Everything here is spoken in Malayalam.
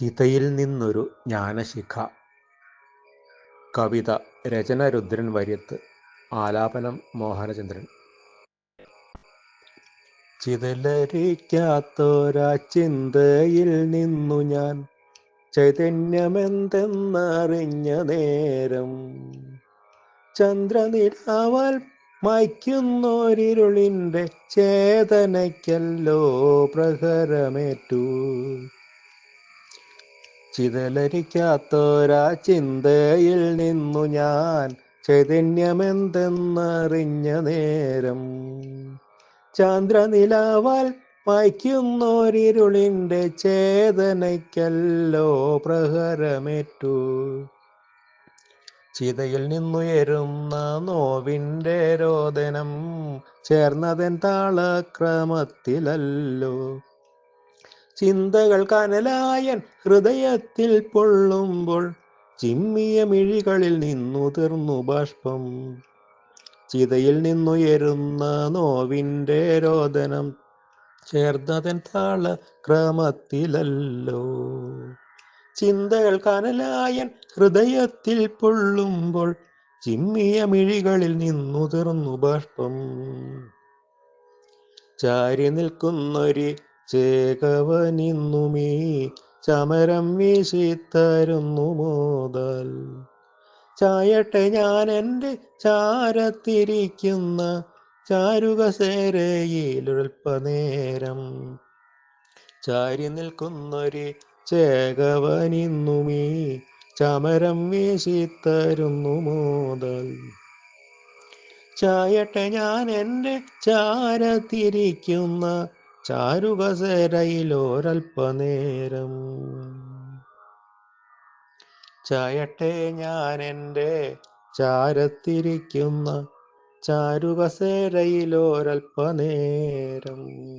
ചിതയിൽ നിന്നൊരു ജ്ഞാനശിഖ. കവിത രചന രുദ്രൻ വര്യത്ത് ആലാപനം മോഹനചന്ദ്രൻ. ചിതലരിക്കാത്തൊരാ ചിന്തയിൽ നിന്നു ഞാൻ ചൈതന്യമെന്തെന്നറിഞ്ഞ നേരം ചന്ദ്രനിലാവാൽ മായ്ക്കുന്നൊരിരുളിന്റെ ചേതനയ്ക്കല്ലോ പ്രഹരമേറ്റു. ചിതലരിക്കാത്തൊരാ ചിന്തയിൽ നിന്നു ഞാൻ ചൈതന്യമെന്തെന്നറിഞ്ഞ നേരം. ചാന്ദ്രനിലാവാൽ മായ്ക്കുന്നൊരിരുളിന്റെ ചേതനയ്ക്കല്ലോ പ്രഹരമേറ്റു. ചിതയിൽ നിന്നുയരുന്ന നോവിന്റെ രോദനം ചേർന്നതെൻ താളക്രമത്തിലല്ലോ ചിന്തകൾ കനലായൻ ഹൃദയത്തിൽ പൊള്ളുമ്പോൾ ചിമ്മിയ മിഴികളിൽ നിന്നുതിർന്നു ബാഷ്പം. ചിതയിൽ നിന്നുയരുന്ന നോവിന്റെ രോദനം ചേർന്നതൻ താള ക്രമത്തിലല്ലോ. ചിന്തകൾ കനലായൻ ഹൃദയത്തിൽ പൊള്ളുമ്പോൾ ചിമ്മിയ മിഴികളിൽ നിന്നുതിർന്നു ബാഷ്പം. ചാരി നിൽക്കുന്നൊരു ചേകവനിന്നുമീ ചമരം വീശിത്തരുന്നു മോതൽ. ചായട്ടെ ഞാൻ എന്റെ ചാരത്തിരിക്കുന്ന ചാരുകസേരയിലൊൽപ്പനേരം ചാരി നിൽക്കുന്നൊരു ചേകവനിന്നുമീ ചമരം വീശിത്തരുന്നു മോതൽ. ചായട്ടെ ഞാൻ എന്റെ ചാരത്തിരിക്കുന്ന ചാരുകസേരയിലൊരൽപ്പനേരം. ചായട്ടെ ഞാൻ എന്റെ ചാരത്തിരിക്കുന്ന ചാരുകസേരയിലൊരൽപ്പനേരം.